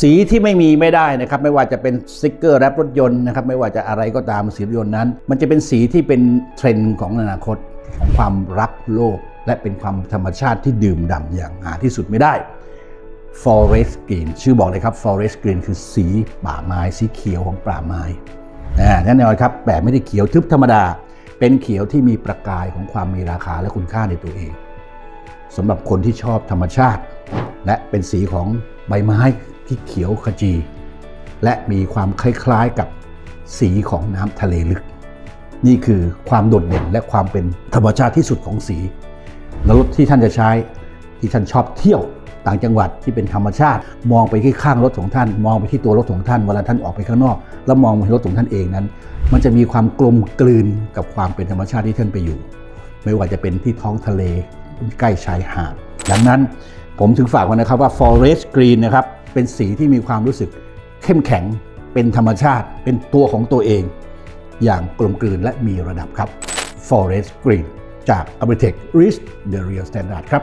สีที่ไม่มีไม่ได้นะครับ ไม่ว่าจะเป็นสติกเกอร์แรปรถยนต์นะครับไม่ว่าจะอะไรก็ตามสีรถยนต์นั้น มันจะเป็นสีที่เป็นเทรนด์ของอนาคตของความรักโลก และเป็นความธรรมชาติที่ดื่มด่ำอย่างหาที่สุดไม่ได้ forest green ชื่อบอกเลยครับ forest green คือสีป่าไม้สีเขียวของป่าไม้นะแน่นอนครับแต่ไม่ได้เขียวทึบธรรมดา เป็นเขียวที่มีประกายของความมีราคาและคุณค่าในตัวเองสำหรับคนที่ชอบธรรมชาติ และเป็นสีของใบไม้ ที่เขียวขจี และมีความคล้ายๆกับสีของน้ำทะเลลึก นี่คือความโดดเด่นและความเป็นธรรมชาติที่สุดของสีแล้วรถที่ท่านจะใช้ที่ท่านชอบเที่ยวต่างจังหวัดที่เป็นธรรมชาติ มองไปที่ข้างรถของท่าน มองไปที่ตัวรถของท่านเวลาท่านออกไปข้างนอก แล้วมองไปที่รถของท่านเองนั้น มันจะมีความกลมกลืนกับความเป็นธรรมชาติที่ท่านไปอยู่ ไม่ว่าจะเป็นที่ท้องทะเลใกล้ชายหาดดังนั้นผมถึงฝากไว้นะครับว่า forest green นะครับ เป็นสีที่มีความรู้สึก เข้มแข็งเป็นธรรมชาติ เป็นตัวของตัวเอง อย่างกลมกลืนและมีระดับครับ forest green จาก a b r i t e c h Reach the Real Standard ครับ